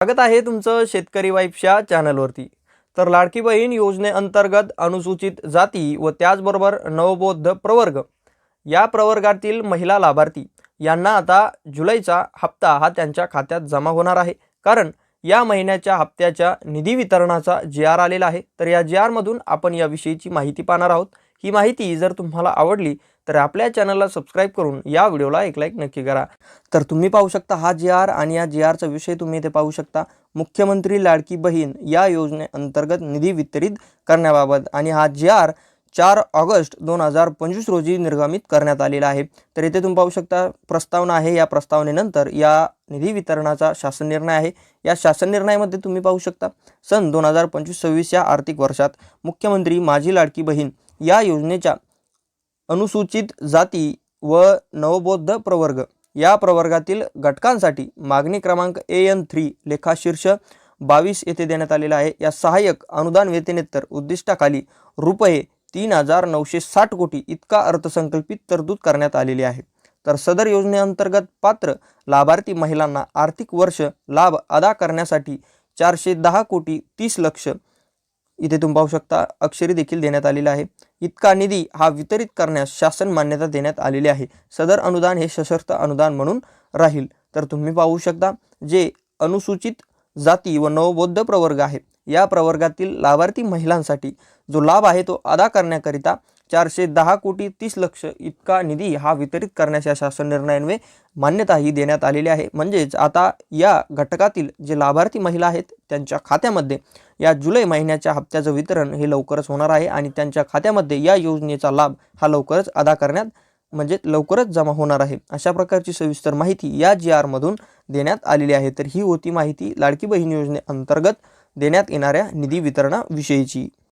स्वागत आहे तुमचं शेतकरी वाईफच्या चॅनलवरती. तर लाडकी बहीण योजनेअंतर्गत अनुसूचित जाती व त्याचबरोबर नवबौद्ध प्रवर्ग या प्रवर्गातील महिला लाभार्थी यांना आता जुलैचा हप्ता हा त्यांच्या खात्यात जमा होणार आहे. कारण या महिन्याच्या हप्त्याच्या निधी वितरणाचा जी आर आलेला आहे. तर या जी आरमधून आपण याविषयीची माहिती पाहणार आहोत. ही माहिती जर तुम्हाला आवडली तर आपल्या चॅनलला सबस्क्राईब करून या व्हिडिओला एक लाईक नक्की करा. तर तुम्ही पाहू शकता हा जी आर आणि या जी आरचा विषय तुम्ही इथे पाहू शकता. मुख्यमंत्री लाडकी बहीण या योजनेअंतर्गत निधी वितरित करण्याबाबत आणि हा जी आर चार ऑगस्ट दोन हजार पंचवीस रोजी निर्गमित करण्यात आलेला आहे. तर इथे तुम्ही पाहू शकता प्रस्तावना आहे. या प्रस्तावनेनंतर या निधी वितरणाचा शासन निर्णय आहे. या शासन निर्णयामध्ये तुम्ही पाहू शकता सन दोन हजार पंचवीस सव्वीस या आर्थिक वर्षात मुख्यमंत्री माझी लाडकी बहीण या योजनेच्या अनुसूचित जाती व नवबौद्ध प्रवर्ग. या प्रवर्गातील घटकांसाठी मागणी क्रमांक ए एन थ्री लेखाशीर्ष बावीस येथे देण्यात आलेला आहे. या सहाय्यक अनुदान वेतनेतर उद्दिष्टाखाली रुपये तीन हजार नऊशे साठ कोटी इतका अर्थसंकल्पित तरतूद करण्यात आलेली आहे. तर सदर योजनेअंतर्गत पात्र लाभार्थी महिलांना आर्थिक वर्ष लाभ अदा करण्यासाठी चारशे दहा कोटी तीस लक्ष इथे तुम्ही पाहू शकता अक्षरी देखील देण्यात आलेला आहे. इतका निधी हा वितरित करण्यास शासन मान्यता देण्यात आलेली आहे. सदर अनुदान हे सशर्त अनुदान म्हणून राहील. तर तुम्ही पाहू शकता जे अनुसूचित जाती व नवबौद्ध प्रवर्ग आहे या प्रवर्गातील लाभार्थी महिलांसाठी जो लाभ आहे तो अदा करण्याकरिता चारशे दहा कोटी तीस लक्ष इतका निधी हा वितरित करण्याच्या शासन निर्णयान्वये मान्यता ही देण्यात आलेली आहे. म्हणजेच आता या घटकातील जे लाभार्थी महिला आहेत त्यांच्या खात्यामध्ये या जुलै महिन्याच्या हप्त्याचं वितरण हे लवकरच होणार आहे आणि त्यांच्या खात्यामध्ये या योजनेचा लाभ हा लवकरच अदा करण्यात म्हणजे लवकरच जमा होणार आहे. अशा प्रकारची सविस्तर माहिती या जी आरमधून देण्यात आलेली आहे. तर ही होती माहिती लाडकी बहीण योजनेअंतर्गत देण्यात येणाऱ्या निधी वितरणाविषयीची.